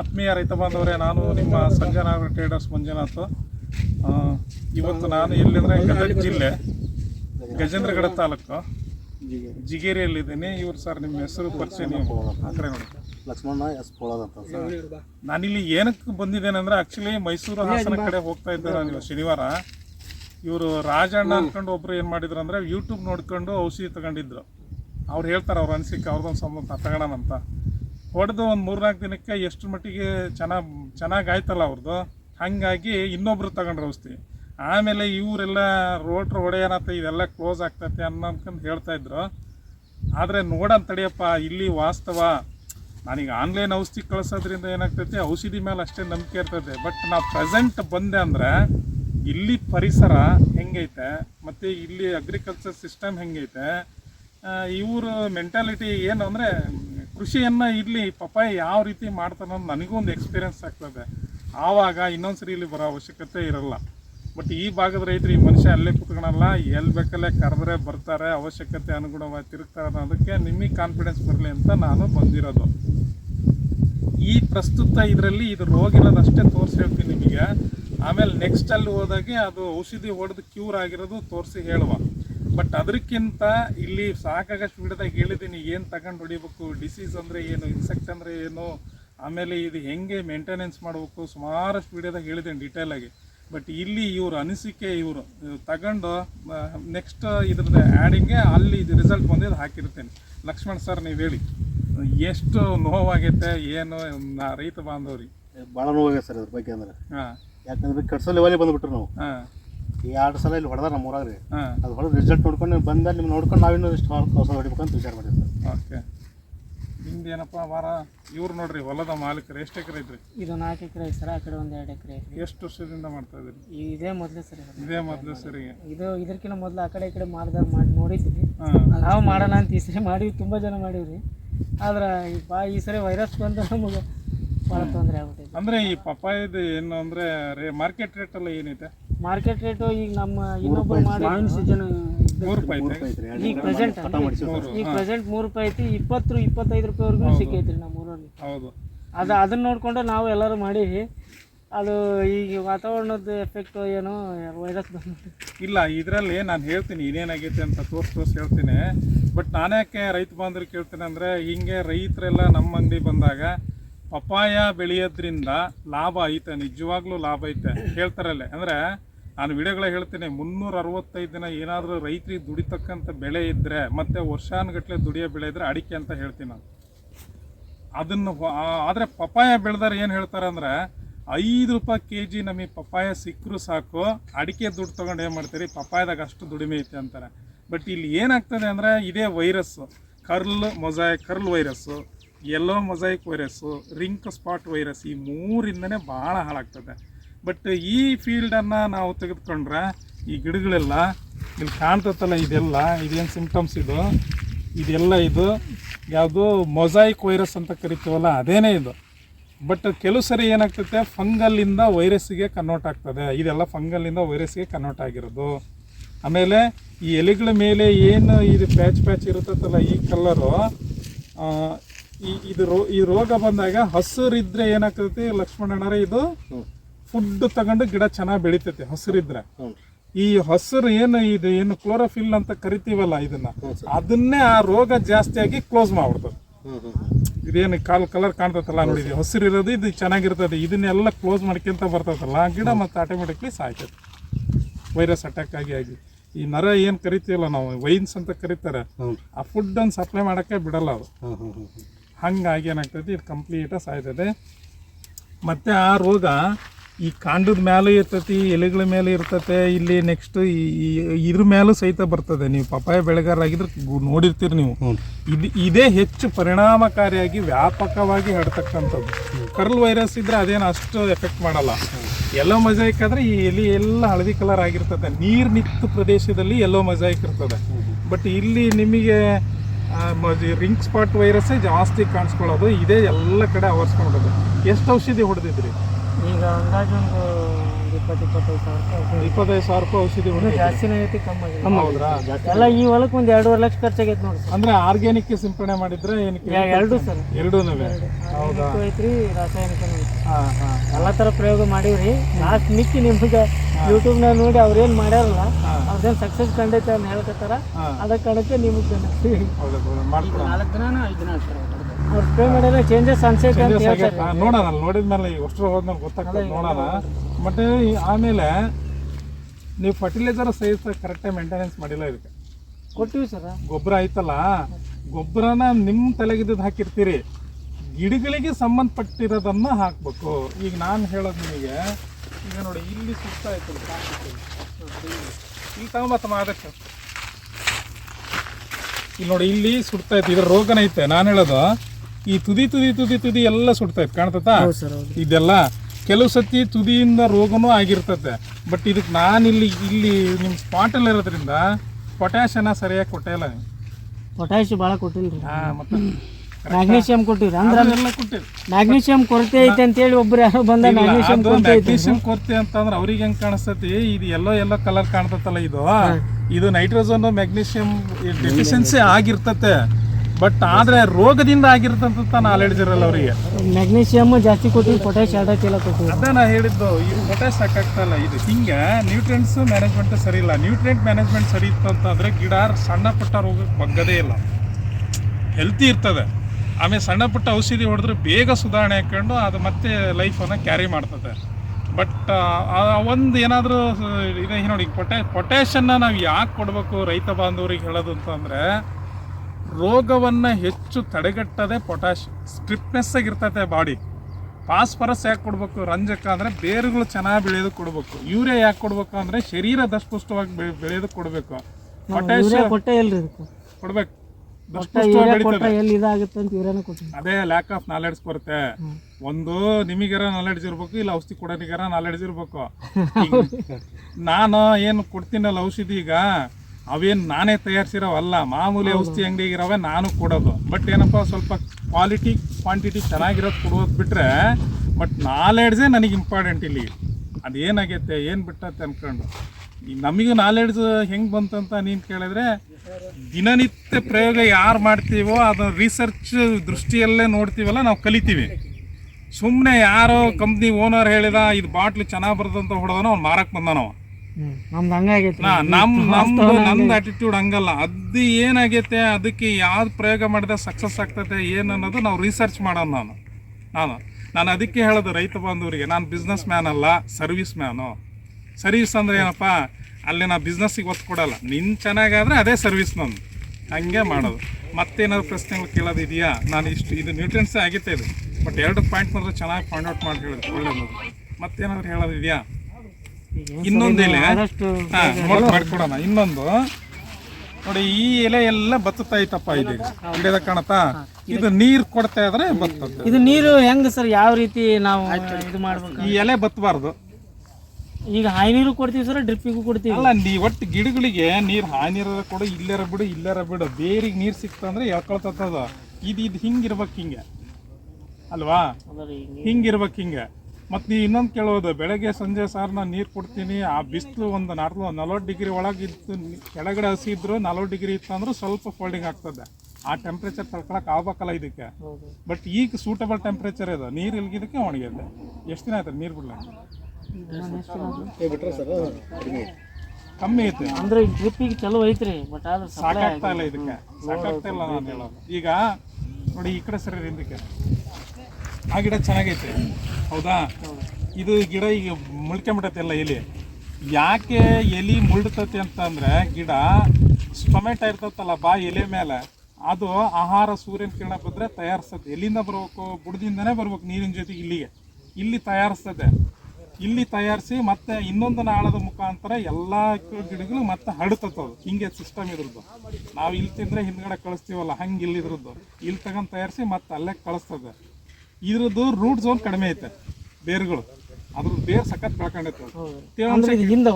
ಆತ್ಮೀಯ ರೈತ ಬಾಂಧವರೇ ನಾನು ನಿಮ್ಮ ಸಂಜನಾಗರ ಟ್ರೇಡರ್ಸ್ ಮಂಜುನಾಥ್. ಇವತ್ತು ನಾನು ಎಲ್ಲಿಂದ್ರೆ ಗದಗ ಜಿಲ್ಲೆ ಗಜೇಂದ್ರಗಡ ತಾಲೂಕು ಜಿಗೇರಿಯಲ್ಲಿದ್ದೀನಿ. ಇವರು ಸರ್ ನಿಮ್ಮ ಹೆಸರು ಪರಿಚಯ ನೀವು ನೋಡಿ. ಲಕ್ಷ್ಮಣ ಎಸ್ ಅಂತ ನಾನಿಲ್ಲಿ ಏನಕ್ಕೆ ಬಂದಿದ್ದೇನೆ ಅಂದ್ರೆ ಆಕ್ಚುಲಿ ಮೈಸೂರು ಹಾಸನ ಕಡೆ ಹೋಗ್ತಾ ಇದ್ದೆ ನಾನು ಶನಿವಾರ. ಇವರು ರಾಜಣ್ಣ ಅಂದ್ಕೊಂಡು ಒಬ್ರು ಏನು ಮಾಡಿದ್ರು ಅಂದ್ರೆ ಯೂಟ್ಯೂಬ್ ನೋಡ್ಕೊಂಡು ಔಷಧಿ ತಗೊಂಡಿದ್ರು. ಅವ್ರು ಹೇಳ್ತಾರೆ ಅವ್ರು ಅನಿಸಿಕೆ ಅವ್ರದ್ದೊಂದು ಸಂಬಂಧ ತಗೋಣ ಅಂತ. ಹೊಡೆದು ಒಂದು ಮೂರ್ನಾಲ್ಕು ದಿನಕ್ಕೆ ಎಷ್ಟು ಮಟ್ಟಿಗೆ ಚೆನ್ನಾಗಿ ಚೆನ್ನಾಗಿ ಆಯ್ತಲ್ಲ ಅವ್ರದ್ದು ಹಾಗಾಗಿ ಇನ್ನೊಬ್ರು ತಗೊಂಡ್ರು ಔಷಧಿ. ಆಮೇಲೆ ಇವರೆಲ್ಲ ರೋಟ್ರ್ ಹೊಡೆಯನತ್ತ ಇದೆಲ್ಲ ಕ್ಲೋಸ್ ಆಗ್ತೈತೆ ಅನ್ನೋ ಹೇಳ್ತಾಯಿದ್ರು ಆದರೆ ನೋಡೋಣ ತಡಿಯಪ್ಪ, ಇಲ್ಲಿ ವಾಸ್ತವ. ನನಗೆ ಆನ್ಲೈನ್ ಔಷಧಿ ಕಳಿಸೋದ್ರಿಂದ ಏನಾಗ್ತೈತಿ, ಔಷಧಿ ಮೇಲೆ ಅಷ್ಟೇ ನಂಬಿಕೆ ಇರ್ತೈತೆ. ಬಟ್ ನಾವು ಪ್ರೆಸೆಂಟ್ ಬಂದೆ ಅಂದರೆ ಇಲ್ಲಿ ಪರಿಸರ ಹೆಂಗೈತೆ, ಮತ್ತು ಇಲ್ಲಿ ಅಗ್ರಿಕಲ್ಚರ್ ಸಿಸ್ಟಮ್ ಹೆಂಗೈತೆ ಇವರು ಮೆಂಟಾಲಿಟಿ ಏನು ಅಂದರೆ ಕೃಷಿಯನ್ನು ಇಲ್ಲಿ ಪಪ್ಪಾಯ ಯಾವ ರೀತಿ ಮಾಡ್ತಾನೆ ನನಗೂ ಒಂದು ಎಕ್ಸ್ಪೀರಿಯನ್ಸ್ ಆಗ್ತದೆ. ಆವಾಗ ಇನ್ನೊಂದ್ಸರಿ ಇಲ್ಲಿ ಬರೋ ಅವಶ್ಯಕತೆ ಇರಲ್ಲ. ಬಟ್ ಈ ಭಾಗದ ರೈತರು, ಈ ಮನುಷ್ಯ ಅಲ್ಲೇ ಕುತ್ಕೊಳಲ್ಲ ಎಲ್ಲಿ ಬೇಕಲ್ಲೇ ಕರೆದ್ರೆ ಬರ್ತಾರೆ, ಅವಶ್ಯಕತೆ ಅನುಗುಣವಾಗಿ ತಿರುಗ್ತಾರೆ ಅನ್ನೋದಕ್ಕೆ ನಿಮಗೆ ಕಾನ್ಫಿಡೆನ್ಸ್ ಬರಲಿ ಅಂತ ನಾನು ಬಂದಿರೋದು. ಈ ಪ್ರಸ್ತುತ ಇದರಲ್ಲಿ ಇದು ರೋಗ ಇರೋದಷ್ಟೇ ತೋರಿಸಿ ಹೇಳ್ತೀನಿ ನಿಮಗೆ. ಆಮೇಲೆ ನೆಕ್ಸ್ಟ್ ಅಲ್ಲಿ ಹೋದಾಗೆ ಅದು ಔಷಧಿ ಹೊಡೆದು ಕ್ಯೂರ್ ಆಗಿರೋದು ತೋರಿಸಿ ಹೇಳುವ. ಬಟ್ ಅದಕ್ಕಿಂತ ಇಲ್ಲಿ ಸಾಕಾಗಷ್ಟು ವಿಡಿಯೋದಾಗ ಹೇಳಿದ್ದೀನಿ ಏನು ತಗೊಂಡು ಹೊಡಿಬೇಕು ಡಿಸೀಸ್ ಅಂದರೆ ಏನು ಇನ್ಸೆಕ್ಟ್ ಅಂದರೆ ಏನು ಆಮೇಲೆ ಇದು ಹೆಂಗೆ ಮೇಂಟೆನೆನ್ಸ್ ಮಾಡಬೇಕು ಸುಮಾರಷ್ಟು ವಿಡಿಯೋದಾಗ ಹೇಳಿದ್ದೀನಿ ಡಿಟೇಲಾಗಿ ಬಟ್ ಇಲ್ಲಿ ಇವರು ಅನಿಸಿಕೆ ಇವರು ತಗೊಂಡು ನೆಕ್ಸ್ಟ್ ಇದ್ರದ್ದು ಆ್ಯಡಿಂಗೆ ಅಲ್ಲಿ ಇದು ರಿಸಲ್ಟ್ ಬಂದಿದ್ದು ಹಾಕಿರ್ತೇನೆ. ಲಕ್ಷ್ಮಣ್ ಸರ್ ನೀವು ಹೇಳಿ. ಎಷ್ಟು ನೋವಾಗೈತೆ ಏನು ನಾ- ರೈತ ಬಾಂಧವ್ರಿ ಭಾಳ ನೋವಾಗೈತೆ ಸರ್ ಅದ್ರ ಬಗ್ಗೆ ಅಂದ್ರೆ. ಹಾಂ. ಯಾಕಂದ್ರೆ ಕಡ್ಸೋ ಒಲೆ ಬಂದ್ಬಿಟ್ರು ನಾವು. ಹಾಂ. ಎರಡು ಸಲ ಇಲ್ಲಿ ಹೊಡೆದ ನಮ್ಮ ಊರಾಗ ರೀ ಹಾಂ. ಅದು ಹೊಡೆದು ರಿಸಲ್ಟ್ ನೋಡ್ಕೊಂಡು ಬಂದ ನಿಮ್ಗೆ ನೋಡ್ಕೊಂಡು ನಾವಿನ್ನೂ ಇಷ್ಟು ಹೊಸ ಹೊಡಿಬೇಕಂತ ವಿಚಾರ ಮಾಡಿದ್ವಿ ಓಕೆ. ನಿಮ್ದು ಏನಪ್ಪ ವಾರ? ಇವ್ರು ನೋಡ್ರಿ ಹೊಲದ ಮಾಲೀಕರು ಎಷ್ಟು ಎಕರೆ ಐತ್ರಿ? ಇದು ನಾಲ್ಕು ಎಕರೆ ಐತೆ ಸರ್ ಆ ಕಡೆ ಒಂದು ಎರಡು ಎಕರೆ ಐತೆ ಎಷ್ಟು ವರ್ಷದಿಂದ ಮಾಡ್ತಾ ಇದ್ರಿ ಇದೇ ಮೊದಲೇ ಸರ್ ಇದು. ಇದೇ ಮೊದಲು ಸರಿ ಇದು ಇದಕ್ಕಿಂತ ಮೊದಲು ಆ ಕಡೆ ಈ ಕಡೆ ಮಾಡ್ದಾಗ ಮಾಡಿ ನೋಡಿದ್ವಿ. ಹಾಂ. ನಾವು ಮಾಡೋಣ ಅಂತ ಈ ಸರಿ ಮಾಡಿವಿ ತುಂಬ ಜನ ಮಾಡೀವ್ರಿ. ಆದ್ರೆ ಈ ಬಾ ಈ ಸರಿ ವೈರಸ್ ಬಂದು ನಮಗೆ ಭಾಳ ತೊಂದರೆ ಅಂದ್ರೆ ಈ ಪಪ್ಪಾಯದ ಏನು ಅಂದ್ರೆ ರೇ ಮಾರ್ಕೆಟ್ ರೇಟ್ ಎಲ್ಲ ಏನೈತೆ ಮಾರ್ಕೆಟ್ ರೇಟು ಈಗ ನಮ್ಮ ಇನ್ನೊಬ್ಬರು ಮಾಡಿ ಸೀಸನ್ ಮೂರು ರೂಪಾಯಿ ಐತೆ? ಈಗ ಪ್ರೆಸೆಂಟ್ ಈಗ ಪ್ರೆಸೆಂಟ್ ಮೂರು ರೂಪಾಯಿ ಐತಿ ಇಪ್ಪತ್ತು ಇಪ್ಪತ್ತೈದು ರೂಪಾಯಿವರೆಗೂ ಸಿಕ್ಕೈತ್ರಿ ನಮ್ಮ ಊರಲ್ಲಿ. ಹೌದು. ಅದು ಅದನ್ನ ನೋಡ್ಕೊಂಡು ನಾವು ಎಲ್ಲರೂ ಮಾಡಿ ಅದು ಈಗ ವಾತಾವರಣದ ಎಫೆಕ್ಟ್ ಏನು ವೈರಸ್ ಬಂದ್ಬಿಟ್ಟು ಇಲ್ಲ ಇದರಲ್ಲಿ ನಾನು ಹೇಳ್ತೀನಿ ಏನೇನಾಗೈತೆ ಅಂತ ತೋರ್ಸ್ ತೋರ್ಸ್ ಹೇಳ್ತೀನಿ. ಬಟ್ ನಾನ್ಯಾಕೆ ರೈತ ಬಾಂಧವ್ರಿಗೆ ಕೇಳ್ತೀನಿ ಅಂದರೆ ಹಿಂಗೆ ರೈತರೆಲ್ಲ ನಮ್ಮ ಅಂಗಡಿ ಬಂದಾಗ ಪಪಾಯ ಬೆಳೆಯೋದ್ರಿಂದ ಲಾಭ ಐತೆ, ನಿಜವಾಗ್ಲೂ ಲಾಭ ಐತೆ ಹೇಳ್ತಾರಲ್ಲೇ ಅಂದರೆ ನಾನು ವಿಡಿಯೋಗಳ ಹೇಳ್ತೀನಿ, ಮುನ್ನೂರ ಅರವತ್ತೈದು ದಿನ ಏನಾದರೂ ರೈತರಿಗೆ ದುಡಿತಕ್ಕಂಥ ಬೆಳೆ ಇದ್ದರೆ ಮತ್ತು ವರ್ಷಾನುಗಟ್ಟಲೆ ದುಡಿಯೋ ಬೆಳೆ ಇದ್ದರೆ ಅಡಿಕೆ ಅಂತ ಹೇಳ್ತೀನಿ ನಾನು. ಅದನ್ನು ಆದರೆ ಪಪ್ಪಾಯ ಬೆಳೆದಾರೆ ಏನು ಹೇಳ್ತಾರೆ ಅಂದರೆ, ಐದು ರೂಪಾಯಿ ಕೆ ಜಿ ನಮಗೆ ಪಪ್ಪಾಯ ಸಿಕ್ಕರೂ ಸಾಕು, ಅಡಿಕೆ ದುಡ್ಡು ತೊಗೊಂಡು ಏನು ಮಾಡ್ತೀರಿ, ಪಪ್ಪಾಯದಾಗ ಅಷ್ಟು ದುಡಿಮೆ ಐತೆ ಅಂತಾರೆ. ಬಟ್ ಇಲ್ಲಿ ಏನಾಗ್ತದೆ ಅಂದರೆ, ಇದೇ virus. Curl, mosaic, curl virus. Yellow mosaic virus ring spot virus ಈ ಮೂರಿಂದನೇ ಭಾಳ ಹಾಳಾಗ್ತದೆ. ಬಟ್ ಈ ಫೀಲ್ಡನ್ನು ನಾವು ತೆಗೆದುಕೊಂಡ್ರೆ ಈ ಗಿಡಗಳೆಲ್ಲ ಇಲ್ಲಿ ಕಾಣ್ತತ್ತಲ್ಲ ಇದೆಲ್ಲ, ಇದೇನು ಸಿಂಪ್ಟಮ್ಸ್ ಇದು? ಇದೆಲ್ಲ ಇದು ಯಾವುದು ಮೊಸೈಕ್ ವೈರಸ್ ಅಂತ ಕರಿತೀವಲ್ಲ, ಅದೇನೇ ಇದು. ಬಟ್ ಕೆಲವು ಸರಿ ಏನಾಗ್ತೈತೆ ಫಂಗಲ್ಲಿಂದ ವೈರಸ್ಸಿಗೆ ಕನ್ವರ್ಟ್ ಆಗ್ತದೆ. ಇದೆಲ್ಲ ಫಂಗಲ್ಲಿಂದ ವೈರಸ್ಗೆ ಕನ್ವರ್ಟ್ ಆಗಿರೋದು. ಆಮೇಲೆ ಈ ಎಲೆಗಳ ಮೇಲೆ ಏನು ಇದು ಪ್ಯಾಚ್ ಪ್ಯಾಚ್ ಇರುತ್ತಲ್ಲ ಈ ಕಲ್ಲರು ಈ ಇದು ರೋ ಈ ರೋಗ ಬಂದಾಗ ಹಸಿರಿದ್ರೆ ಏನಾಗ್ತೈತಿ ಲಕ್ಷ್ಮಣಣ್ಣರ ಇದು ಫುಡ್ ತಗೊಂಡು ಗಿಡ ಚೆನ್ನಾಗಿ ಬೆಳಿತೈತಿ ಹಸಿರಿದ್ರೆ. ಈ ಹಸಿರು ಏನು ಇದು ಏನು ಕ್ಲೋರೋಫಿಲ್ ಅಂತ ಕರಿತೀವಲ್ಲ ಇದನ್ನ ಅದನ್ನೇ ಆ ರೋಗ ಜಾಸ್ತಿ ಆಗಿ ಕ್ಲೋಸ್ ಮಾಡ್ಬಿಡ್ತದೆ. ಇದೇನು ಕಾಲ್ ಕಲರ್ ಕಾಣ್ತೈತಲ್ಲ ನೋಡಿ ಇದು ಹಸಿರು ಇರೋದು ಇದು ಚೆನ್ನಾಗಿರ್ತದೆ ಇದನ್ನೆಲ್ಲ ಕ್ಲೋಸ್ ಮಾಡ್ಕೊಂತ ಬರ್ತೈತಲ್ಲ ಗಿಡ ಮತ್ತೆ ಆಟೋಮೆಟಿಕ್ಲಿ ಸಾಯ್ತದೆ ವೈರಸ್ ಅಟ್ಯಾಕ್ ಆಗಿ ಆಗಿ. ಈ ನರ ಏನು ಕರಿತೀವಲ್ಲ ನಾವು ವೈನ್ಸ್ ಅಂತ ಕರಿತಾರೆ. ಆ ಫುಡ್ ಅನ್ನು ಸಪ್ಲೈ ಮಾಡೋಕ್ಕೆ ಬಿಡಲ್ಲ ಅದು. ಹಂಗಾಗಿ ಏನಾಗ್ತೈತಿ ಇದು ಕಂಪ್ಲೀಟಾಗಿ ಸಾಯ್ತದೆ. ಮತ್ತು ಆ ರೋಗ ಈ ಕಾಂಡದ ಮೇಲೆ ಇರ್ತೈತಿ ಎಲೆಗಳ ಮೇಲೆ ಇರ್ತತೆ ಇಲ್ಲಿ ನೆಕ್ಸ್ಟ್ ಈ ಇದ್ರ ಮೇಲೂ ಸಹಿತ ಬರ್ತದೆ. ನೀವು ಪಪಾಯ ಬೆಳೆಗಾರರಾಗಿದ್ರೆ ನೋಡಿರ್ತೀರಿ ನೀವು. ಇದು ಇದೇ ಹೆಚ್ಚು ಪರಿಣಾಮಕಾರಿಯಾಗಿ ವ್ಯಾಪಕವಾಗಿ ಹರಡ್ತಕ್ಕಂಥದ್ದು. ಕರ್ಲ್ ವೈರಸ್ ಇದ್ರೆ ಅದೇನು ಅಷ್ಟು ಎಫೆಕ್ಟ್ ಮಾಡಲ್ಲ. ಎಲ್ಲೋ ಮಜಾಯಿಕ್ ಆದ್ರೆ ಈ ಎಲೆ ಎಲ್ಲ ಹಳದಿ ಕಲರ್ ಆಗಿರ್ತದೆ. ನೀರು ನಿಂತ ಪ್ರದೇಶದಲ್ಲಿ ಎಲ್ಲೋ ಮಜಾಯಿಕ್ ಇರ್ತದೆ. ಬಟ್ ಇಲ್ಲಿ ನಿಮಗೆ ರಿಂಕ್ ಸ್ಪಾಟ್ ವೈರಸ್ಸೇ ಜಾಸ್ತಿ ಕಾಣಿಸ್ಕೊಳ್ಳೋದು. ಇದೇ ಎಲ್ಲ ಕಡೆ ಆವರಿಸ್ಕೊಂಡೋದು ಎಷ್ಟು ಔಷಧಿ ಹೊಡೆದಿದ್ರಿ? ಈಗ ಅಂದಾಜು ಒಂದು ಒಂದು ಇಪ್ಪತ್ತು ಇಪ್ಪತ್ತೈದು ಸಾವಿರ ರೂಪಾಯಿ ಔಷಧಿ. ಇಪ್ಪತ್ತೈದು ಸಾವಿರ ರೂಪಾಯಿ ಔಷಧಿ ಇನ್ನೂ ಜಾಸ್ತಿನೇ ಐತಿ ಕಮ್ಮಿ ಆಗಿಲ್ಲ ಹೌದ್ರಾ? ಎಲ್ಲ ಈ ಹೊಲಕ್ಕೆ ಒಂದು ಎರಡೂವರೆ ಲಕ್ಷ ಖರ್ಚಾಗೈತೆ ನೋಡಿ ಅಂದ್ರೆ ಆರ್ಗ್ಯಾನಿಕ್ ಸಿಂಪಡಣೆ ಮಾಡಿದ್ರೆ ಏನಕ್ಕೆ ಎರಡು ಸರ್. ಎರಡೂ. ಹೌದಾ? ಇದು ಐತ್ರಿ ರಾಸಾಯನಿಕ ಐತಿ ಹಾ ಹಾ. ಎಲ್ಲ ಥರ ಪ್ರಯೋಗ ಮಾಡೀವ್ರಿ. ಲಾಸ್ಟ್ ಮಿಕ್ಕಿ ನಿಮ್ಗೆ ಯೂಟ್ಯೂಬ್ನಾಗ ನೋಡಿ ಅವ್ರೇನು ಮಾಡ್ಯಾರಲ್ಲ ಅವ್ರದ್ದೇನು ಸಕ್ಸಸ್ ಕಂಡೈತೆ ಅಂತ ಹೇಳ್ಕತ್ತಾರ. ಅದಕ್ಕೆ ನಿಮ್ಗೆ ನಾಲ್ಕು ದಿನ ಐದು ದಿನ ಅವ್ರು ಚೇಂಜಸ್ ಅನ್ಸೈತೆ ಅಂತ ಹೇಳ್ತಾರೆ? ನೋಡೋಣ ನೋಡಿದ ನೋಡಿದ್ಮೇಲೆ ಈಗ ಅಷ್ಟರ ಹೋದ್ಮೇಲೆ ಗೊತ್ತಾಗ್ತದೆ ನೋಡೋಣ. ಬಟ್ ಆಮೇಲೆ ನೀವು ಫರ್ಟಿಲೈಸರ್ ಸಹಿತ ಕರೆಕ್ಟಾಗಿ ಮೇಂಟೆನೆನ್ಸ್ ಮಾಡಿಲ್ಲ ಇದಕ್ಕೆ. ಕೊಟ್ಟಿವಿ ಸರ್. ಗೊಬ್ಬರ ಐತಲ್ಲ ಗೊಬ್ಬರನ ನಿಮ್ಮ ತಲೆಗಿದ್ದು ಹಾಕಿರ್ತೀರಿ. ಗಿಡಗಳಿಗೆ ಸಂಬಂಧಪಟ್ಟಿರೋದನ್ನ ಹಾಕ್ಬೇಕು. ಈಗ ನಾನು ಹೇಳೋದು ನಿಮಗೆ ಈಗ ನೋಡಿ ಇಲ್ಲಿ ಸುತ್ತ ಆಯ್ತು ಇಲ್ಲಿ ತಗೊಂಬತ್ತಮ್ಮ ಅದಕ್ಕೆ ಇಲ್ಲಿ ನೋಡಿ ಇಲ್ಲಿ ಸುಡ್ತಾ ಇತ್ತು. ಇದ್ರ ರೋಗನ ಐತೆ ನಾನು ಹೇಳೋದು ಈ ತುದಿ ತುದಿ ತುದಿ ತುದಿ ಎಲ್ಲ ಸುಡ್ತಾ ಇತ್ತು. ಕಾಣ್ತತಾ? ಹೌದು ಸರ್ ಹೌದು. ಇದೆಲ್ಲ ಕೆಲವು ಸತಿ ತುದಿಯಿಂದ ರೋಗನೂ ಆಗಿರ್ತತೆ. ಬಟ್ ಇದಕ್ಕೆ ನಾನು ಇಲ್ಲಿ ಇಲ್ಲಿ ನಿಮ್ಮ ಸ್ಪಾಟಲ್ಲಿ ಇರೋದ್ರಿಂದ ಪೊಟ್ಯಾಶನ ಸರಿಯಾಗಿ ಕೊಟ್ಟೆ ಇಲ್ಲ ನೀವು. ಪೊಟ್ಯಾಶ್ ಭಾಳ ಕೊಟ್ಟಿಲ್ರಿ ಹಾಂ ಮತ್ತೆ ಮ್ಯಾಗ್ನೀಷಿಯಂ ಕೊಟ್ಟಿವ್ರಿ ಅಂದ್ರೆ ಅದನ್ನೆಲ್ಲ ಕೊಟ್ಟಿರಿ ಮ್ಯಾಗ್ನೀಷಿಯಂ ಕೊರತೆ ಐತೆ ಅಂತೇಳಿ ಒಬ್ರು ಯಾರೋ ಬಂದ ಮ್ಯಾಗ್ನೀಷಿಯಂ ಅದು ಕೊರತೆ ಐತೆ ಮ್ಯಾಗ್ನೀಷಿಯಂ ಕೊರತೆ ಅಂತಂದ್ರೆ ಅವ್ರಿಗೆ ಹೆಂಗ್ ಕಾಣಿಸ್ತತಿ? ಇದು ಎಲ್ಲೋ ಎಲ್ಲೋ ಕಲರ್ ಕಾಣ್ತತಲ್ಲ ಇದು. ಇದು ನೈಟ್ರೋಜನ್ ಮ್ಯಾಗ್ನೀಷಿಯಂ ಡೆಫಿಷಿಯನ್ಸಿ ಆಗಿರ್ತತೆ. ಬಟ್ ಆದ್ರೆ ರೋಗದಿಂದ ಆಗಿರ್ತಂತ ನಾಲೆಡ್ಜ್ ಇರಲ್ಲ ಅವರಿಗೆ. ಮ್ಯಾಗ್ನೀಷಿಯಮ್ ಜಾಸ್ತಿ ಕೊಟ್ಟಿವಿ ಪೊಟ್ಯಾಶ್ ಎರಡು ಚೀಲ ಕೊಟ್ಟಿವಿ ಅದೇ ನಾ ಹೇಳಿದ್ದು ಈ ಪೊಟ್ಯಾಶ್ ಸಾಕಾಗ್ತಲ್ಲ ಇದು ಹಿಂಗೆ ನ್ಯೂಟ್ರಿಯೆಂಟ್ಸ್ ಮ್ಯಾನೇಜ್ಮೆಂಟ್ ಸರಿ ಇಲ್ಲ. ನ್ಯೂಟ್ರಿಯೆಂಟ್ ಮ್ಯಾನೇಜ್ಮೆಂಟ್ ಸರಿ ಇತ್ತು ಅಂತಂದ್ರೆ ಗಿಡ ಸಣ್ಣ ಪುಟ್ಟ ರೋಗಕ್ಕೆ ಬಗ್ಗದೇ ಇಲ್ಲ. ಹೆಲ್ತಿ ಇರ್ತದೆ. ಆಮೇಲೆ ಸಣ್ಣ ಪುಟ್ಟ ಔಷಧಿ ಹೊಡೆದ್ರೆ ಬೇಗ ಸುಧಾರಣೆ ಹಾಕೊಂಡು ಅದು ಮತ್ತೆ ಲೈಫನ್ನು ಕ್ಯಾರಿ ಮಾಡ್ತದೆ. ಬಟ್ ಒಂದು ಏನಾದರೂ ಇದೆ ನೋಡಿ ಪೊಟ್ಯಾ ಪೊಟ್ಯಾಷನ್ನ ನಾವು ಯಾಕೆ ಕೊಡಬೇಕು ರೈತ ಬಾಂಧವ್ರಿಗೆ ಹೇಳೋದು ಅಂತಂದರೆ ರೋಗವನ್ನು ಹೆಚ್ಚು ತಡೆಗಟ್ಟದೆ ಪೊಟ್ಯಾಶ್ ಸ್ಟ್ರಿಪ್ನೆಸ್ ಆಗಿರ್ತೈತೆ ಬಾಡಿ ಫಾಸ್ಫರಸ್ ಯಾಕೆ ಕೊಡಬೇಕು? ರಂಜಕ ಅಂದರೆ ಬೇರುಗಳು ಚೆನ್ನಾಗಿ ಬೆಳೆಯೋದು ಕೊಡಬೇಕು. ಯೂರಿಯಾ ಯಾಕೆ ಕೊಡಬೇಕು ಅಂದರೆ ಶರೀರ ದಷ್ಟಪುಷ್ಟವಾಗಿ ಬೆಳೆಯೋದು ಕೊಡಬೇಕು. ಪೊಟ್ಯಾಶ್ ಯೂರಿಯಾ ಕೊಟ್ಟೆ ಇಲ್ರಿ ಇದಕ್ಕೆ ಕೊಡ್ಬೇಕು. ಅದೇ ಲ್ಯಾಕ್ ಆಫ್ ನಾಲೆಡ್ಜ್ ಬರುತ್ತೆ. ಒಂದು ನಿಮಗೆ ನಾಲೆಡ್ಜ್ ಇರ್ಬೇಕು ಇಲ್ಲ ಔಷಧಿ ಕೊಡೋನಿಗಾರ ನಾಲೆಡ್ಜ್ ಇರ್ಬೇಕು. ನಾನು ಏನು ಕೊಡ್ತೀನಲ್ಲ ಔಷಧಿ ಈಗ ಅವೇನು ನಾನೇ ತಯಾರಿಸಿರೋವಲ್ಲ ಮಾಮೂಲಿ ಔಷಧಿ ಅಂಗಡಿಗಿರೋವೆ ನಾನು ಕೊಡೋದು. ಬಟ್ ಏನಪ್ಪ ಸ್ವಲ್ಪ ಕ್ವಾಲಿಟಿ ಕ್ವಾಂಟಿಟಿ ಚೆನ್ನಾಗಿರೋದು ಕೊಡೋದು ಬಿಟ್ರೆ ಬಟ್ ನಾಲೆಡ್ಜೇ ನನಗೆ ಇಂಪಾರ್ಟೆಂಟ್ ಇಲ್ಲಿ. ಅದು ಏನಾಗೈತೆ ಏನು ಬಿಟ್ಟತ್ತೆ ಅಂದ್ಕೊಂಡು ಈ ನಮಗೂ ನಾಲೆಡ್ಜ್ ಹೆಂಗೆ ಬಂತಂತ ನೀನು ಕೇಳಿದ್ರೆ ದಿನನಿತ್ಯ ಪ್ರಯೋಗ ಯಾರು ಮಾಡ್ತೀವೋ ಅದನ್ನ ರಿಸರ್ಚ್ ದೃಷ್ಟಿಯಲ್ಲೇ ನೋಡ್ತೀವಲ್ಲ ನಾವು ಕಲಿತೀವಿ. ಸುಮ್ಮನೆ ಯಾರೋ ಕಂಪ್ನಿ ಓನರ್ ಹೇಳಿದ ಇದು ಬಾಟ್ಲು ಚೆನ್ನಾಗಿ ಬರ್ತಂತ ಹೊಡೆದನೋ ಅವ್ನು ಮಾರಕ್ಕೆ ಬಂದಾನವ. ಹ್ಮ್ ನಮ್ದು ಹಂಗಾಗೈತಿ ನಮ್ಮ ನಮ್ದು ನಮ್ದು ಆಟಿಟ್ಯೂಡ್ ಹಂಗಲ್ಲ. ಅದು ಏನಾಗೈತೆ ಅದಕ್ಕೆ ಯಾವ್ದು ಪ್ರಯೋಗ ಮಾಡಿದ್ರೆ ಸಕ್ಸಸ್ ಆಗ್ತೈತೆ ಏನು ಅನ್ನೋದು ನಾವು ರಿಸರ್ಚ್ ಮಾಡೋಣ ನಾನು. ನಾನು. ನಾನು ಅದಕ್ಕೆ ಹೇಳೋದು ರೈತ ಬಾಂಧವರಿಗೆ. ನಾನು ಬಿಸ್ನೆಸ್ ಮ್ಯಾನ್ ಅಲ್ಲ ಸರ್ವಿಸ್ ಮ್ಯಾನು ಸರ್ವಿಸ್ ಅಂದ್ರೆ ಏನಪ್ಪ ಅಲ್ಲಿ ನಾ ಬಿಸ್ನೆಸ್ಸಿಗೆ ಒತ್ತು ಕೊಡಲ್ಲ. ನಿನ್ನ ಚೆನ್ನಾಗಾದ್ರೆ ಅದೇ ಸರ್ವಿಸ್ ನಂದು ಹಂಗೆ ಮಾಡೋದು. ಮತ್ತೇನಾದ್ರು ಪ್ರಶ್ನೆಗಳು ಕೇಳೋದು ಇದೆಯಾ? ನಾನು ಇಷ್ಟು ಇದು ನ್ಯೂಟ್ರಿಯನ್ಸೇ ಆಗಿತ್ತೆ ಇದು. ಬಟ್ ಎರಡು ಪಾಯಿಂಟ್ ಮಾತ್ರ ಚೆನ್ನಾಗಿ ಫೈಂಡ್ ಔಟ್ ಮಾಡಿ ಹೇಳಿದ್ರು. ಒಳ್ಳೆಯದು ಮತ್ತೇನಾದ್ರು ಹೇಳೋದು ಇದೆಯಾ? ಇನ್ನೊಂದು ಎಲೆ? ಹಾ, ನೋಡಿ ಮಾಡ್ಕೊಡೋಣ. ಇನ್ನೊಂದು. ನೋಡಿ ಈ ಎಲೆ ಎಲ್ಲ ಬತ್ತುತ್ತಾ ಐತಪ್ಪ ಇದು ಗಿಡದ ಕಾಣತ್ತಾ ಇದು ನೀರ್ ಕೊಡ್ತಾ ಇದ್ರೆ ಬತ್ತದ ಇದು ನೀರು ಹೆಂಗ್ ಸರ್ ಯಾವ ರೀತಿ ನಾವು ಇದು ಮಾಡ್ಬೇಕು? ಈ ಎಲೆ ಬತ್ತಬಾರ್ದು. ಈಗ ಹೈ ನೀರು ಕೊಡ್ತೀವಿ ಸರ್ ಡ್ರಿಪ್ಪಿಗೂ ಕೊಡ್ತೀವಿ? ಅಲ್ಲ ನೀ ಒಟ್ಟು ಗಿಡಗಳಿಗೆ ನೀರ್ ಹಾನಿರ ಕೊಡು ಇಲ್ಲರ ಬಿಡು ಇಲ್ಲರ ಬಿಡು. ಬೇರಿಗೆ ನೀರ್ ಸಿಕ್ತಂದ್ರೆ ಎಳ್ಕೊಳ್ತದ ಇದು ಇದು ಹಿಂಗಿರ್ಬೇಕು ಹಿಂಗೆ. ಅಲ್ವಾ? ಹಿಂಗಿರ್ಬೇಕು ಹಿಂಗೆ. ಮತ್ತು ನೀವು ಇನ್ನೊಂದು ಕೇಳೋದು ಬೆಳಗ್ಗೆ ಸಂಜೆ ಸಾರ್ ನಾನು ನೀರು ಕೊಡ್ತೀನಿ ಆ ಬಿಸಿಲು ಒಂದು ನಾಲ್ಕು ನಲ್ವತ್ತು ಡಿಗ್ರಿ ಒಳಗೆ ಇತ್ತು ನಿ- ಕೆಳಗಡೆ ಹಸಿ ಇದ್ದರೂ ನಲ್ವತ್ತು ಡಿಗ್ರಿ ಇತ್ತು ಅಂದ್ರೆ ಸ್ವಲ್ಪ ಫೋಲ್ಡಿಂಗ್ ಆಗ್ತದೆ. ಆ ಟೆಂಪ್ರೇಚರ್ ತಳ್ಕೊಳಕ್ಕೆ ಆಗ್ಬೇಕಲ್ಲ ಇದಕ್ಕೆ. ಬಟ್ ಈಗ ಸೂಟಬಲ್ ಟೆಂಪ್ರೇಚರ್ ಇದೆ ನೀರು ಇಲ್ಗಿದ್ದಕ್ಕೆ ಒಣಗಿದೆ ಎಷ್ಟು ದಿನ ಆಯ್ತು ನೀರು ಬಿಡಲಿ ಬಿಟ್ರೆ ಸರ್ ಕಡಿಮೆ ಕಮ್ಮಿ ಐತೆ. ಅಂದ್ರೆ ಡ್ರಿಪ್ಪಿಗೆ ಚಲೋ ಐತ್ರಿ ಬಟ್ ಆದ್ರೆ ಸಾಕಾಗ್ತಾ ಇಲ್ಲ ಇದಕ್ಕೆ. ಸಾಕಾಗ್ತಾ ಇಲ್ಲ ನಾನು ಹೇಳೋದು. ಈಗ ನೋಡಿ ಈ ಕಡೆ ಸರಿ ಹಿಂದಕ್ಕೆ. ಆ ಗಿಡ ಚೆನ್ನಾಗೈತೆ. ಹೌದಾ? ಇದು ಗಿಡ ಈಗ ಮುಳ್ಕೊಂಬಿಟ್ಟೈತೆ ಎಲ್ಲ ಎಲೆ. ಯಾಕೆ ಎಲಿ ಮುಳ್ತತಿ ಅಂತಂದರೆ ಗಿಡ ಟೊಮೆಟೊ ಇರ್ತೈತಲ್ಲ ಬಾ ಎಲೆ ಮೇಲೆ, ಅದು ಆಹಾರ ಸೂರ್ಯನ ಕಿರಣ ಬಂದರೆ ತಯಾರಿಸ್ತದೆ. ಎಲ್ಲಿಂದ ಬರ್ಬೇಕು? ಬುಡದಿಂದನೇ ಬರ್ಬೇಕು ನೀರಿನ ಜೊತೆಗೆ ಇಲ್ಲಿಗೆ. ಇಲ್ಲಿ ತಯಾರಿಸ್ತದೆ. ಇಲ್ಲಿ ತಯಾರಿಸಿ ಮತ್ತೆ ಇನ್ನೊಂದು ನಾಳದ ಮುಖಾಂತರ ಎಲ್ಲ ಗಿಡಗಳು ಮತ್ತೆ ಹರಡ್ತದ ಹಿಂಗೆ ಸಿಸ್ಟಮ್ ಇದ್ರದ್ದು. ನಾವು ಇಲ್ಲಿ ತಿಂದರೆ ಹಿಂದ್ಗಡೆ ಕಳಿಸ್ತೀವಲ್ಲ, ಹಂಗೆ ಇಲ್ಲಿ ಇದ್ರದ್ದು. ಇಲ್ಲಿ ತಗೊಂಡ್ ತಯಾರಿಸಿ ಮತ್ತೆ ಅಲ್ಲೇ ಕಳಿಸ್ತದೆ. ಇದ್ರದ್ದು ರೂಟ್ ಝೋನ್ ಕಡಿಮೆ ಐತೆ ಬೇರುಗಳು. ಅದ್ರ ಬೇರು ಸಖತ್ ಬೆಳ್ಕೊಂಡೈತೆ. ತೇವಾಂಶ ಹಿಂದೆ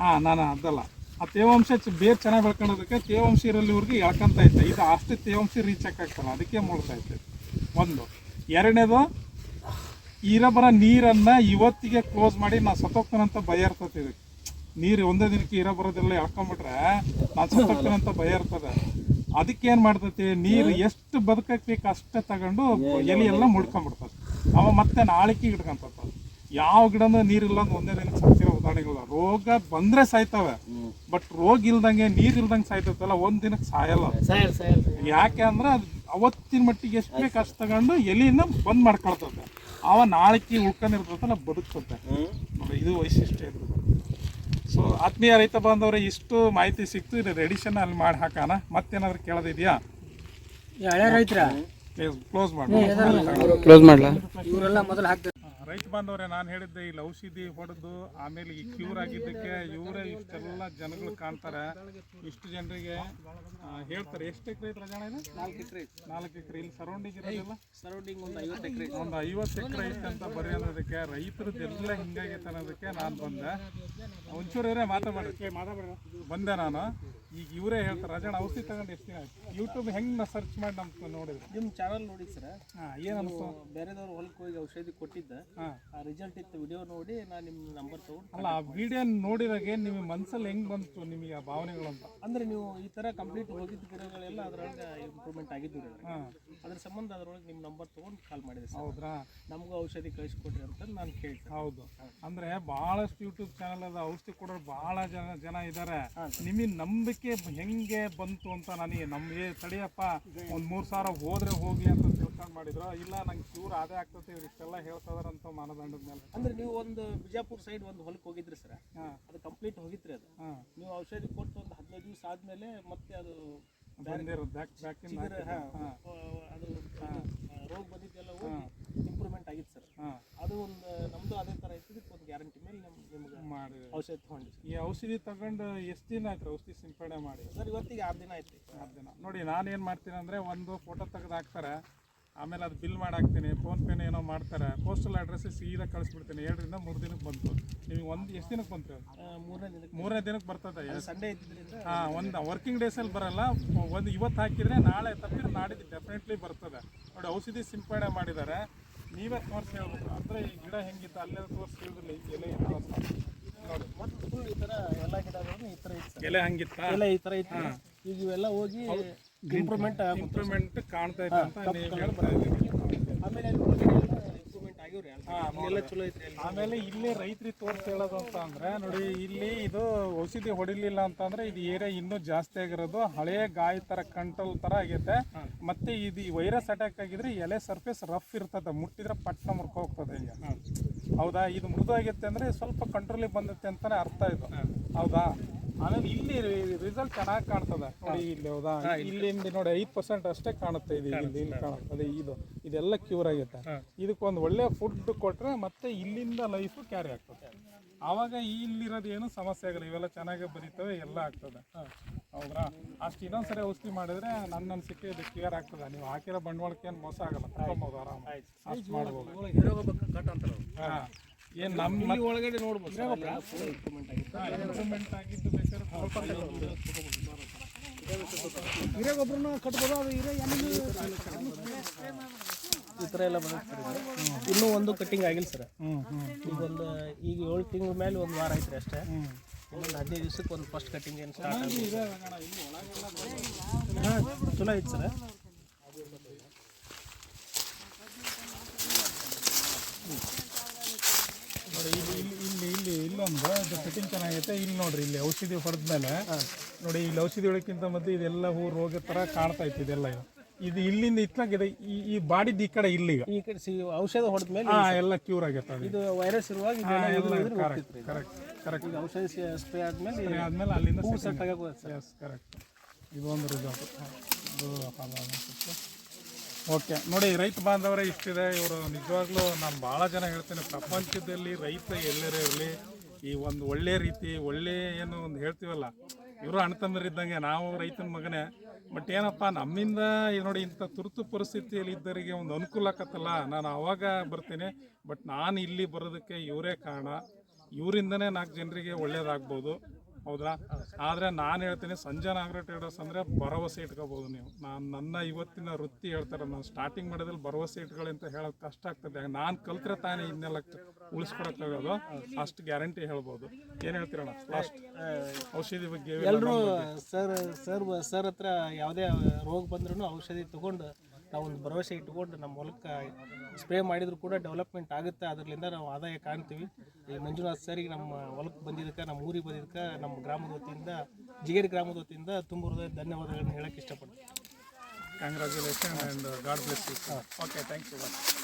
ಹಾ ನಾನು ಅದಲ್ಲ. ಆ ತೇವಾಂಶ ಬೇರ್ ಚೆನ್ನಾಗಿ ಬೆಳ್ಕೊಂಡೋದಕ್ಕೆ ತೇವಾಂಶ ಇರಲ್ಲಿವರೆಗೆ ಎಳ್ಕೊಂತ ಐತೆ. ಇದು ಅಷ್ಟು ತೇವಾಂಶ ರೀಚ್ ಆಗ್ತಾರೆ ಅದಕ್ಕೆ ಮುಳ್ತಾ ಐತೆ. ಒಂದು. ಎರಡನೇದು ಇರಬರ ನೀರನ್ನ ಇವತ್ತಿಗೆ ಕ್ಲೋಸ್ ಮಾಡಿ ನಾ ಸತ್ತೋಗ್ತಾನಂತ ಭಯ ಇರ್ತದೆ ಇದಕ್ಕೆ. ನೀರು ಒಂದೇ ದಿನಕ್ಕೆ ಇರ ಬರೋದೆಲ್ಲ ಎಳ್ಕೊಂಬಿಟ್ರೆ ನಾ ಸತ್ತೋಗ್ತಾನಂತ ಭಯ ಇರ್ತದೆ. ಅದಕ್ಕೆ ಏನು ಮಾಡ್ತೈತಿ? ನೀರು ಎಷ್ಟು ಬದುಕಕ್ಕೆ ಬೇಕು ಅಷ್ಟೇ ತಗೊಂಡು ಎಲೆ ಎಲ್ಲ ಮುಡ್ಕೊಂಡ್ಬಿಡ್ತದೆ ಅವ ಮತ್ತೆ ನಾಳಿಕೆ ಇಟ್ಕೊಂತ ಯಾವ ಗಿಡನೂ ನೀರಿಲ್ಲ ಅಂತ ಒಂದೇ ದಿನಕ್ಕೆ ಸತ್ತಿರೋ ಉದಾಹರಣೆಗಳಿಲ್ಲ ರೋಗ ಬಂದ್ರೆ ಸಾಯ್ತವೆ. ಬಟ್ ರೋಗ ಇಲ್ದಂಗೆ ನೀರ್ ಇಲ್ದಂಗೆ ಸಾಯ್ತೈತಲ್ಲ ಒಂದ್ ದಿನಕ್ಕೆ ಸಾಯಲ್ಲ. ಯಾಕೆ ಅಂದ್ರೆ ಅದು ಅವತ್ತಿನ ಮಟ್ಟಿಗೆ ಎಷ್ಟು ಬೇಕು ಅಷ್ಟು ತಗೊಂಡು ಎಲಿನ ಬಂದ್ ಮಾಡ್ಕೊಳ್ತದೆ ಅವ ನಾಳಿಕೆ ಉಳ್ಕೊಂಡಿರ್ತದಲ್ಲ ಬದುಕ್ತದೆ ಇದು ವೈಶಿಷ್ಟ್ಯ ಇರ್ತದೆ ಸೊ ಆತ್ಮೀಯ ರೈತ ಬಾಂಧವ್ರೆ ಇಷ್ಟು ಮಾಹಿತಿ ಸಿಕ್ತು. ಇದು ರೆಡಿಷನ್ ಅಲ್ಲಿ ಮಾಡಿ ಹಾಕೋಣ. ಮತ್ತೇನಾದ್ರು ಕೇಳೋದಿದೆಯಾ? ಹಳೆ ರೈತರ? ಕ್ಲೋಸ್ ಮಾಡಿ ಕ್ಲೋಸ್ ಮಾಡ್ಲಾ? ಇವರೆಲ್ಲ ಮೊದಲು ಹಾಕ್ತಾರೆ. ರೈತ ಬಾಂಧವ್ರೆ ನಾನು ಹೇಳಿದ್ದೆ ಇಲ್ಲಿ ಔಷಧಿ ಹೊಡೆದು ಆಮೇಲೆ ಈ ಕ್ಯೂರ್ ಆಗಿದ್ದಕ್ಕೆ ಇವರೇ ಇಷ್ಟೆಲ್ಲ ಜನಗಳು ಕಾಣ್ತಾರೆ. ಇಷ್ಟು ಜನರಿಗೆ ಹೇಳ್ತಾರೆ. ಎಷ್ಟು ಎಕರೆ ಐತೆ ರಜಾಣ ಇದೆ? ನಾಲ್ಕು ಎಕರೆ ನಾಲ್ಕು ಎಕರೆ. ಇಲ್ಲಿ ಸರೌಂಡಿಂಗ್ ಇರೋದಿಲ್ಲ? ಸರೌಂಡಿಂಗ್ ಒಂದು ಐವತ್ತು ಎಕರೆ ಒಂದು ಐವತ್ತು ಎಕರೆ ಐತೆ ಅಂತ ಬರೀ ಅನ್ನೋದಕ್ಕೆ ರೈತರದ್ದೆಲ್ಲ ಹಿಂಗಾಗೈತೆ ಅನ್ನೋದಕ್ಕೆ ನಾನು ಬಂದೆ. ಒಂಚೂರು ಇವರೇ ಮಾತಾಡ್ರಿ ಬಂದೆ ನಾನು. ಈಗ ಇವರೇ ಹೇಳ್ತಾರೆ ರಜಾಣ ಔಷಧಿ ತಗೊಂಡು ಎಷ್ಟು ದಿನ ಆಯ್ತು? ಯೂಟ್ಯೂಬ್ ಹೆಂಗೆ ಸರ್ಚ್ ಮಾಡಿ ನಮ್ಗೆ ನೋಡಿದ್ರು. ನಿಮ್ಮ ಚಾನಲ್ ನೋಡಿ ಸರ್. ಹಾಂ ಏನು ಅನಿಸ್ತು? ಬೇರೆದವ್ರು ಹೊಲಕ್ಕೆ ಹೋಗಿ ಔಷಧಿ ಕೊಟ್ಟಿದ್ದ ಆ ರಿಸಲ್ಟ್ ಇತ್ತು ವಿಡಿಯೋ ನೋಡಿ ನಾನು ನಿಮ್ಮ ನಂಬರ್ ತಗೊಂಡು ಅಲ್ಲ ಆ ವಿಡಿಯೋ ನೋಡಿದಾಗೆ ನಿಮ್ಮ ಮನ್ಸಲ್ಲಿ ಹೆಂಗ್ ಬಂತು ನಿಮಗೆ ಆ ಭಾವನೆಗಳು ಅಂತ? ಅಂದ್ರೆ ನೀವು ಈ ತರ ಕಂಪ್ಲೀಟ್ ಹೋಗಿದ್ದ ಗಿಡಗಳೆಲ್ಲ ಅದ್ರೊಳಗೆ ಇಂಪ್ರೂವ್ಮೆಂಟ್ ಆಗಿದ್ದು ಹಾಂ. ಅದ್ರ ಸಂಬಂಧ ಅದ್ರೊಳಗೆ ನಿಮ್ಮ ನಂಬರ್ ತಗೊಂಡು ಕಾಲ್ ಮಾಡಿದೆ ಸರ್. ಹೌದ್ರಾ? ನಮಗೂ ಔಷಧಿ ಕಳಿಸ್ಕೊಡ್ರಿ ಅಂತ ನಾನು ಕೇಳ್ತೀನಿ ಹೌದು. ಅಂದ್ರೆ ಬಹಳಷ್ಟು ಯೂಟ್ಯೂಬ್ ಚಾನಲ್ ಅದ ಔಷಧಿ ಕೊಡೋರು ಬಹಳ ಜನ ಜನ ಇದ್ದಾರೆ ನಿಮಗೆ ನಂಬಿಕೆ ಬ- ಹೆಂಗೆ ಬಂತು ಅಂತ ನನಗೆ ನಮ್ಗೆ ತಡಿಯಪ್ಪ ಒಂದು ಮೂರು ಸಾವಿರ ಹೋದ್ರೆ ಹೋಗ್ಲಿ ಅಂತ ತಿಳ್ಕೊಂಡು ಮಾಡಿದ್ರು ಇಲ್ಲ ನಂಗೆ ಚೂರು ಅದೇ ಆಗ್ತದೆ ಇವ್ರು ಇಷ್ಟೆಲ್ಲ ಹೇಳ್ತದಾರಂತ ಮಾನದಂಡದ ಮೇಲೆ. ಅಂದ್ರೆ ನೀವು ಒಂದು ಬಿಜಾಪುರ ಸೈಡ್ ಒಂದು ಹೊಲಕ್ಕೆ ಹೋಗಿದ್ರಿ ಸರ್? ಅದು ಕಂಪ್ಲೀಟ್ ಹೋಗಿತ್ರಿ ಅದು? ನೀವು ಔಷಧಿ ಕೊಟ್ಟು ಒಂದು ಹದಿನೈದು ದಿವಸ ಆದ್ಮೇಲೆ ಮತ್ತೆ ಅದು ಬಂದಿರೋದು ಬ್ಯಾಕ್ ಬ್ಯಾಕ್ ಅದು ರೋಗ ಬಂದಿದ್ದೆಲ್ಲ ಹೋಗಿ ಇಂಪ್ರೂವ್ಮೆಂಟ್ ಆಗಿತ್ತು ಸರ್. ಅದು ಒಂದು ನಮ್ದು ಅದೇ ತರ ಇತ್ತು ಒಂದು ಗ್ಯಾರಂಟಿ ಮೇಲೆ ನಮ್ಗೆ ನಿಮ್ಗೆ ಮಾಡಿ ಔಷಧಿ ತಗೊಂಡು ಈ ಔಷಧಿ ತಗೊಂಡು ಎಷ್ಟು ದಿನ ಆಯ್ತು ಔಷಧಿ ಸಿಂಪಡಣೆ ಮಾಡಿ? ಸರ್ ಇವತ್ತಿಗೆ ಆರು ದಿನ ಆಯ್ತು. ಆರು ದಿನ. ನೋಡಿ ನಾನು ಏನು ಮಾಡ್ತೀನಿ ಅಂದರೆ ಒಂದು ಫೋಟೋ ತೆಗೆದು ಹಾಕ್ತಾರೆ ಆಮೇಲೆ ಅದು ಬಿಲ್ ಮಾಡಿ ಹಾಕ್ತೀನಿ ಫೋನ್ಪೇನ ಏನೋ ಮಾಡ್ತಾರೆ ಪೋಸ್ಟಲ್ ಅಡ್ರೆಸ್ ಸೀದಾ ಕಳಿಸ್ಬಿಡ್ತೀನಿ ಎರಡರಿಂದ ಮೂರು ದಿನಕ್ಕೆ ಬಂತು. ನಿಮಗೆ ಒಂದು ಎಷ್ಟು ದಿನಕ್ಕೆ ಬಂತು? ಮೂರನೇ ದಿನಕ್ಕೆ ಮೂರನೇ ದಿನಕ್ಕೆ ಬರ್ತದೆ. ಸಂಡೇ ಹಾಂ ಒಂದು ವರ್ಕಿಂಗ್ ಡೇಸಲ್ಲಿ ಬರಲ್ಲ ಒಂದು ಇವತ್ತು ಹಾಕಿದರೆ ನಾಳೆ ತಪ್ಪಿದ್ರೆ ನಾಡಿದ್ದು ಡೆಫಿನೆಟ್ಲಿ ಬರ್ತದೆ. ನೋಡಿ ಔಷಧಿ ಸಿಂಪಡಣೆ ಮಾಡಿದ್ದಾರೆ. ನೀವೇ ತೋರಿಸಿ ಹೇಳ್ಬೇಕು ಅಂದರೆ ಈ ಗಿಡ ಹೆಂಗಿತ್ತು ಅಲ್ಲೇ ತೋರಿಸಿ ಹೇಳಿದ್ರಲ್ಲ ಈ ಎಲೆ ಇತ್ತು ಅಂತ. ನೋಡಿ. ಮತ್ತೆ ಫುಲ್ ಈ ತರ ಎಲ್ಲ ಗಿಡಗಳನ್ನು ಈ ಥರ ಇತ್ತು ಎಲೆ ಹಂಗಿತ್ತಾ? ಎಲೆ ಈ ತರ ಇತ್ತು ಈಗ ಇವೆಲ್ಲ ಹೋಗಿ ಇಂಪ್ರೂವ್ಮೆಂಟ್ ಇಂಪ್ರೂವ್ಮೆಂಟ್ ಕಾಣ್ತಾ ಇದೆ ಅಂತ ಹೇಳ್ತಾ ಇದ್ದೀರಿ. ಆಮೇಲೆ ಆಮೇಲೆ ಇಲ್ಲಿ ರೈತರಿಗೆ ತೋರಿಸಿ ಹೇಳೋದು ಅಂತ ಅಂದ್ರೆ ನೋಡಿ ಇಲ್ಲಿ ಇದು ಔಷಧಿ ಹೊಡಿಲಿಲ್ಲ ಅಂತಂದ್ರೆ ಇದು ಏರಿಯಾ ಇನ್ನೂ ಜಾಸ್ತಿ ಆಗಿರೋದು. ಹಳೆ ಗಾಯ ತರ ಕಂಟ್ರೋಲ್ ತರ ಆಗೈತೆ. ಮತ್ತೆ ಇದು ವೈರಸ್ ಅಟ್ಯಾಕ್ ಆಗಿದ್ರೆ ಎಲೆ ಸರ್ಫೇಸ್ ರಫ್ ಇರ್ತದೆ. ಮುಟ್ಟಿದ್ರೆ ಪಟ್ನ ಮುರ್ಕೊ ಹೋಗ್ತದೆ ಈಗ. ಹೌದಾ? ಇದು ಮೃದು ಆಗೈತೆ ಅಂದ್ರೆ ಸ್ವಲ್ಪ ಕಂಟ್ರೋಲಿಗೆ ಬಂದೈತೆ ಅಂತಾನೆ ಅರ್ಥ ಇದು. ಹೌದಾ? ಆಮೇಲೆ ಇಲ್ಲಿ ರಿಸಲ್ಟ್ ಚೆನ್ನಾಗಿ ಕಾಣ್ತದೆ. ನೋಡಿ ಇಲ್ಲಿ ಹೌದಾ? ಇಲ್ಲಿಂದ ನೋಡಿ ಐದು ಪರ್ಸೆಂಟ್ ಅಷ್ಟೇ ಕಾಣುತ್ತೆ ಇದು ಇಲ್ಲಿ ಕಾಣುತ್ತದೆ ಇದು. ಇದೆಲ್ಲ ಕ್ಯೂರ್ ಆಗುತ್ತೆ. ಇದಕ್ಕೊಂದು ಒಳ್ಳೆ ಫುಡ್ ಕೊಟ್ಟರೆ ಮತ್ತೆ ಇಲ್ಲಿಂದ ಲೈಫ್ ಕ್ಯಾರಿ ಆಗ್ತದೆ. ಆವಾಗ ಇಲ್ಲಿರೋದು ಏನು ಸಮಸ್ಯೆ ಆಗಲ್ಲ. ಇವೆಲ್ಲ ಚೆನ್ನಾಗಿ ಬರೀತವೆ ಎಲ್ಲ ಆಗ್ತದೆ. ಹೌದ್ರಾ? ಅಷ್ಟು ಇನ್ನೊಂದ್ಸರಿ ಔಷಧಿ ಮಾಡಿದ್ರೆ ನನ್ನ ಅನ್ಸಿಕೆ ಇದು ಕ್ಲಿಯರ್ ಆಗ್ತದೆ. ನೀವು ಹಾಕಿರೋ ಬಂಡವಾಳಕ್ಕೆ ಏನು ಮೋಸ ಆಗಲ್ಲ. ಆರಾಮ್ ಆರಾಮ ಅಷ್ಟು ಮಾಡ್ಬೋದು. ಹಾಂ. ಏನು ನಮ್ಮ ಇಲ್ಲಿ ಒಳಗಡೆ ನೋಡ್ಬೋದು ಇಂಪ್ರೂವ್ಮೆಂಟ್ ಆಗಿತ್ತು ಇಂಪ್ರೂವ್ಮೆಂಟ್ ಆಗಿದ್ದು ಬೇಕಾದ್ರೆ ಸ್ವಲ್ಪ ಹಿರೇಗೊಬ್ಬರನ್ನ ಕಟ್ಬೋದು ಅದು ಹಿರೇ ಈ ಥರ ಎಲ್ಲ ಬಂದಿತ್ತು ಇನ್ನೂ ಒಂದು ಕಟ್ಟಿಂಗ್ ಆಗಿಲ್ಲ ಸರ್ ಹ್ಞೂ ಹ್ಞೂ ಈಗ ಒಂದು ಈಗ ಏಳು ತಿಂಗಳ ಮೇಲೆ ಒಂದು ವಾರ ಐತ್ರಿ ಅಷ್ಟೇ ಒಂದು ಹದಿನೈದು ದಿವ್ಸಕ್ಕೆ ಒಂದು ಫಸ್ಟ್ ಕಟ್ಟಿಂಗ್ ಏನು ಸ್ಟಾರ್ಟ್ ಆಗಿದೆ ಹಾಂ ಚಲೋ ಐತೆ ಸರ್ ನೋಡಿ ಇಲ್ಲಿ ಇಲ್ಲಿ ಇಲ್ಲಿ ಇಲ್ಲಿ ಇಲ್ಲೊಂದು ಇದು ಫಿಟ್ಟಿಂಗ್ ಚೆನ್ನಾಗೈತೆ. ಇಲ್ಲಿ ನೋಡ್ರಿ ಇಲ್ಲಿ ಔಷಧಿ ಹೊಡೆದ್ಮೇಲೆ ನೋಡಿ ಇಲ್ಲಿ ಔಷಧಿ ಹೊಡಕ್ಕಿಂತ ಮೊದಲು ಇದೆಲ್ಲ ಹೂ ರೋಗ ಥರ ಕಾಣ್ತಾ ಇತ್ತು ಇದೆಲ್ಲ. ಇದು ಇಲ್ಲಿಂದ ಇತ್ತಾಗ ಈ ಈ ಬಾಡಿದ ಈ ಕಡೆ ಇಲ್ಲಿಗ. ಈ ಕಡೆ ಸಿ ಔಷಧ ಹೊಡೆದ ಮೇಲೆ ಹಾಂ ಎಲ್ಲ ಕ್ಯೂರ್ ಆಗೈತೆ ಅದು. ಇದು ವೈರಸ್ ಇರುವಾಗ ಕರೆಕ್ಟ್ ಕರೆಕ್ಟ್ ಕರೆಕ್ಟ್ ಔಷಧಿ ಸ್ಪ್ರೇ ಆದ್ಮೇಲೆ ಆದ್ಮೇಲೆ ಅಲ್ಲಿಂದ ಸೆಟ್ ಆಗೋದು ಎಸ್ ಕರೆಕ್ಟ್ ಇದು ಒಂದು ರಿಸಲ್ಟ್ ಇದು ಓಕೆ. ನೋಡಿ, ರೈತ ಬಾಂಧವರೇ, ಇಷ್ಟಿದೆ. ಇವರು ನಿಜವಾಗ್ಲೂ ನಾನು ಭಾಳ ಜನ ಹೇಳ್ತೇನೆ. ಪ್ರಪಂಚದಲ್ಲಿ ರೈತ ಎಲ್ಲರೇ ಇರಲಿ, ಈ ಒಂದು ಒಳ್ಳೆ ರೀತಿ, ಒಳ್ಳೆ ಏನು ಒಂದು ಹೇಳ್ತೀವಲ್ಲ, ಇವರು ಇದ್ದಂಗೆ ನಾವು ರೈತನ ಮಗನೇ. ಬಟ್ ಏನಪ್ಪ, ನಮ್ಮಿಂದ ನೋಡಿ ಇಂಥ ತುರ್ತು ಪರಿಸ್ಥಿತಿಯಲ್ಲಿ ಇದ್ದವರಿಗೆ ಒಂದು ಅನುಕೂಲ ಆಕತ್ತಲ್ಲ. ನಾನು ಆವಾಗ ಬರ್ತೀನಿ ಬಟ್ ನಾನು ಇಲ್ಲಿ ಬರೋದಕ್ಕೆ ಇವರೇ ಕಾರಣ. ಇವರಿಂದನೇ ನಾಲ್ಕು ಜನರಿಗೆ ಒಳ್ಳೇದಾಗ್ಬೋದು. ಹೌದಾ ಆದರೆ ನಾನು ಹೇಳ್ತೀನಿ ಸಂಜೆ ನಾಗರ ಟ್ರೇಡರ್ಸ್ ಅಂದರೆ ಭರವಸೆ ಇಟ್ಕೋಬೋದು ನೀವು. ನಾನು ನನ್ನ ಇವತ್ತಿನ ವೃತ್ತಿ ಹೇಳ್ತಾರೆ ನಾನು ಸ್ಟಾರ್ಟಿಂಗ್ ಮಾಡೋದ್ರಲ್ಲಿ ಭರವಸೆ ಇಟ್ಕೊಳ್ಳಿ ಅಂತ ಹೇಳೋದು ಕಷ್ಟ ಆಗ್ತದೆ. ನಾನು ಕಲ್ತ್ರೆ ತಾನೇ ಇನ್ನೆಲ್ಲ ಉಳಿಸ್ಕೊಡಕ್ಕಾಗೋದು ಅಷ್ಟು ಗ್ಯಾರಂಟಿ ಹೇಳ್ಬೋದು. ಏನು ಹೇಳ್ತೀರಣ್ಣ? ಲಾಸ್ಟ್ ಔಷಧಿ ಬಗ್ಗೆ ಎಲ್ಲರೂ ಸರ್ ಸರ್ ಸರ್ ಹತ್ರ ಯಾವುದೇ ರೋಗ ಬಂದ್ರೂ ಔಷಧಿ ತೊಗೊಂಡು ನಾವು ಒಂದು ಭರವಸೆ ಇಟ್ಕೊಂಡು ನಮ್ಮ ಹೊಲಕ್ಕೆ ಸ್ಪ್ರೇ ಮಾಡಿದರೂ ಕೂಡ ಡೆವಲಪ್ಮೆಂಟ್ ಆಗುತ್ತೆ. ಅದರಿಂದ ನಾವು ಆದಾಯ ಕಾಣ್ತೀವಿ. ಈ ಮಂಜುನಾಥ್ ಸರಿಗೆ ನಮ್ಮ ಹೊಲಕ್ಕೆ ಬಂದಿದ್ದಕ್ಕೆ ನಮ್ಮ ಊರಿಗೆ ಬಂದಿದ್ದಕ್ಕೆ ನಮ್ಮ ಗ್ರಾಮದ ವತಿಯಿಂದ ಜಿಗೇರಿ ಗ್ರಾಮದ ವತಿಯಿಂದ ತುಂಬ ಹೃದಯ ಧನ್ಯವಾದಗಳನ್ನು ಹೇಳಕ್ಕೆ ಇಷ್ಟಪಡ್ತೀನಿ. Congratulation and God bless you okay thank you